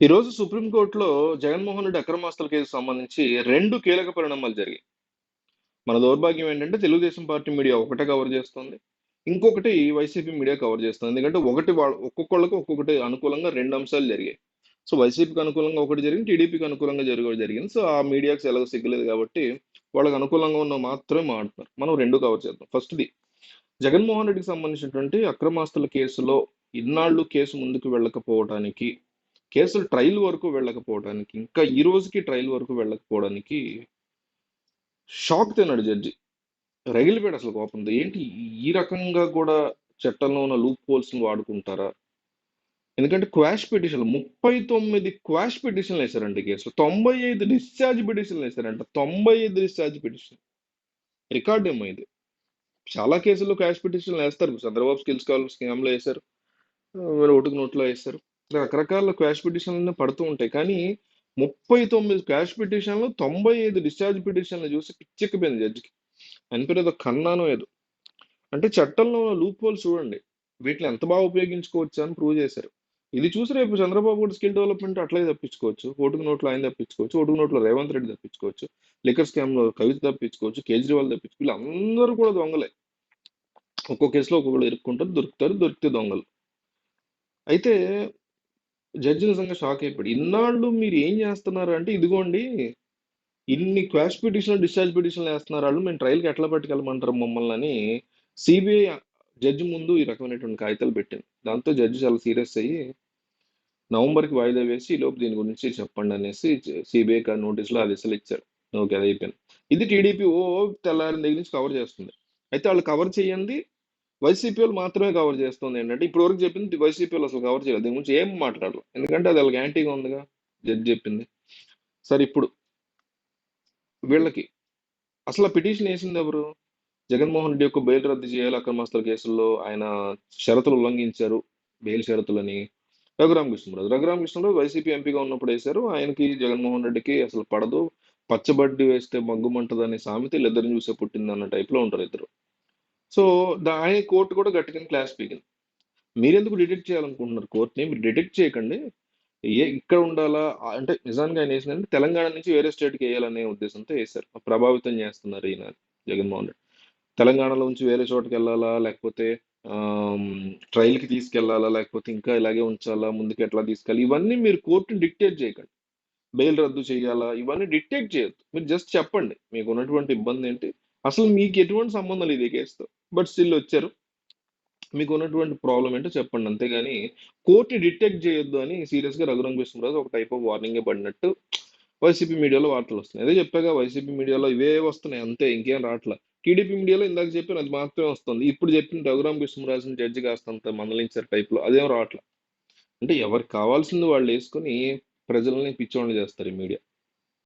ఈరోజు సుప్రీంకోర్టులో జగన్మోహన్ రెడ్డి అక్రమాస్తుల కేసు సంబంధించి రెండు కీలక పరిణామాలు జరిగాయి. మన దౌర్భాగ్యం ఏంటంటే తెలుగుదేశం పార్టీ మీడియా ఒకటే కవర్ చేస్తుంది. ఇంకొకటి వైసీపీ మీడియా కవర్ చేస్తుంది. ఎందుకంటే ఒకటి వాళ్ళ ఒక్కొక్కళ్ళకి ఒక్కొక్కటి అనుకూలంగా రెండు అంశాలు జరిగాయి. సో వైసీపీకి అనుకూలంగా ఒకటి జరిగింది టీడీపీకి అనుకూలంగా జరిగి జరిగింది. సో ఆ మీడియాకి ఎలాగో సిగ్గలేదు కాబట్టి వాళ్ళకి అనుకూలంగా ఉన్న మాత్రమే మాట్లాడుతున్నారు. మనం రెండు కవర్ చేద్దాం. ఫస్ట్ది జగన్మోహన్ రెడ్డికి సంబంధించినటువంటి అక్రమాస్తుల కేసులో ఇన్నాళ్ళు కేసు ముందుకు వెళ్ళకపోవడానికి కేసులు ట్రయల్ వరకు వెళ్ళకపోవడానికి ఇంకా ఈ రోజుకి ట్రయల్ వరకు వెళ్ళకపోవడానికి షాక్ తిన్నాడు జడ్జి. రగిలిపోయాడు అసలు కోపంతో ఏంటి ఈ రకంగా కూడా చట్టంలో ఉన్న లూప్ హోల్స్ని వాడుకుంటారా? ఎందుకంటే క్వాష్ పిటిషన్ ముప్పై తొమ్మిది క్వాష్ పిటిషన్లు వేశారండి కేసులో తొంభై ఐదు డిశ్చార్జ్ పిటిషన్లు వేశారంట. తొంభై ఐదు డిశ్చార్జ్ పిటిషన్. రికార్డ్ ఏమో ఇది. చాలా కేసుల్లో క్వాష్ పిటిషన్లు వేస్తారు. చంద్రబాబు స్కిల్స్ కాల్ స్కామ్లో వేశారు. ఓటుకు నోట్లో వేశారు. రకరకాల క్వాష్ పిటిషన్లు పడుతూ ఉంటాయి. కానీ ముప్పై తొమ్మిది క్యాష్ పిటిషన్లు తొంభై ఐదు డిశ్చార్జ్ పిటిషన్లు చూసి పిచ్చెక్కిపోయింది జడ్జికి అనిపేరు ఏదో కన్నానో ఏదో. అంటే చట్టంలో లూప్ హోల్ చూడండి. వీటిని ఎంత బాగా ఉపయోగించుకోవచ్చు అని ప్రూవ్ చేశారు. ఇది చూసి రేపు చంద్రబాబు కూడా స్కిల్ డెవలప్మెంట్ అట్లాగే తప్పించుకోవచ్చు. ఓటుకు నోట్లో ఆయన తప్పించుకోవచ్చు. ఓటుకు నోట్లో రేవంత్ రెడ్డి తప్పించుకోవచ్చు. లిక్కర్ స్కామ్లో కవిత తప్పించుకోవచ్చు. కేజ్రీవాల్ తప్పించుకో వీళ్ళందరూ కూడా దొంగలే. ఒక్కో కేసులో ఒక్కొక్కరు ఇరుక్కుంటారు దొరుకుతారు దొరికితే దొంగలు. అయితే జడ్జి నిజంగా షాక్ అయిపోయాడు. ఇన్నాళ్ళు మీరు ఏం చేస్తున్నారు అంటే ఇదిగోండి ఇన్ని క్వాష్ పిటిషన్లు డిశ్చార్జ్ పిటిషన్లు వేస్తున్నారు వాళ్ళు మేము ట్రయల్కి ఎట్లా పట్టుకెళ్ళమంటారు మమ్మల్ని అని సిబిఐ జడ్జి ముందు ఈ రకమైనటువంటి కాగితాలు పెట్టింది దాంతో జడ్జి చాలా సీరియస్ అయ్యి నవంబర్కి వాయిదా వేసి లోపు దీని గురించి చెప్పండి అనేసి సిబిఐ నోటీసులో ఆదేశాలు ఇచ్చారు. ఓకే అది అయిపోయింది. ఇది టీడీపీ ఓ తెల్లారిన దగ్గర నుంచి కవర్ చేస్తుంది. అయితే వాళ్ళు కవర్ చేయండి వైసీపీలు మాత్రమే కవర్ చేస్తుంది ఏంటంటే ఇప్పుడు వరకు చెప్పింది వైసీపీలు అసలు కవర్ చేయలేదు. దీని గురించి ఏం మాట్లాడాలి ఎందుకంటే అది వాళ్ళకి యాంటీగా ఉందిగా జడ్జి చెప్పింది. సరే ఇప్పుడు వీళ్ళకి అసలు పిటిషన్ వేసింది ఎవరు? జగన్మోహన్ రెడ్డి యొక్క బెయిల్ రద్దు చేయాలి అక్రమాస్తుల కేసుల్లో ఆయన షరతులు ఉల్లంఘించారు బెయిల్ షరతులని. రఘురామ కృష్ణరాజు రఘురామ కృష్ణరాజు వైసీపీ ఎంపీగా ఉన్నప్పుడు వేశారు. ఆయనకి జగన్మోహన్ రెడ్డికి అసలు పడదు. పచ్చబడ్డి వేస్తే మగ్గుమంటదనే సామెత ఇద్దరిని చూసే పుట్టింది అన్న టైప్లో ఉంటారు ఇద్దరు. సో ఆయన కోర్టు కూడా గట్టిగా క్లాస్ పీకింది. మీరెందుకు డిటెక్ట్ చేయాలనుకుంటున్నారు కోర్టుని? మీరు డిటెక్ట్ చేయకండి. ఏ ఇక్కడ ఉండాలా? అంటే నిజానికి ఆయన వేసిందంటే తెలంగాణ నుంచి వేరే స్టేట్కి వేయాలనే ఉద్దేశంతో వేశారు. ప్రభావితం చేస్తున్నారు ఈయన జగన్మోహన్ రెడ్డి. తెలంగాణలో నుంచి వేరే చోటుకి వెళ్ళాలా? లేకపోతే ట్రైల్కి తీసుకెళ్ళాలా లేకపోతే ఇంకా ఇలాగే ఉంచాలా? ముందుకు ఎట్లా తీసుకెళ్ళాలి? ఇవన్నీ మీరు కోర్టుని డిక్టేట్ చేయకండి. బెయిల్ రద్దు చేయాలా? ఇవన్నీ డిక్టేట్ చేయొద్దు. మీరు జస్ట్ చెప్పండి. మీకు ఉన్నటువంటి ఇబ్బంది ఏంటి? అసలు మీకు ఎటువంటి సంబంధం లేదు ఈ కేసుతో బట్ స్టిల్ వచ్చారు. మీకు ఉన్నటువంటి ప్రాబ్లం ఏంటో చెప్పండి. అంతేగాని కోర్టు డిటెక్ట్ చేయొద్దు అని సీరియస్గా రఘురంగ కృష్ణరాజు ఒక టైప్ ఆఫ్ వార్నింగ్ పడినట్టు వైసీపీ మీడియాలో వార్తలు వస్తున్నాయి. అదే చెప్పాక వైసీపీ మీడియాలో ఇవే వస్తున్నాయి. అంతే ఇంకేం రావట్లే. టీడీపీ మీడియాలో ఇందాక చెప్పిన అది మాత్రమే వస్తుంది. ఇప్పుడు చెప్పిన రఘురామ కృష్ణరాజుని జడ్జి కాస్తంత మందలించారు టైప్లో అదేం రావట్లే? అంటే ఎవరికి కావాల్సింది వాళ్ళు వేసుకొని ప్రజల్ని పిచ్చోళ్ళు చేస్తారు ఈ మీడియా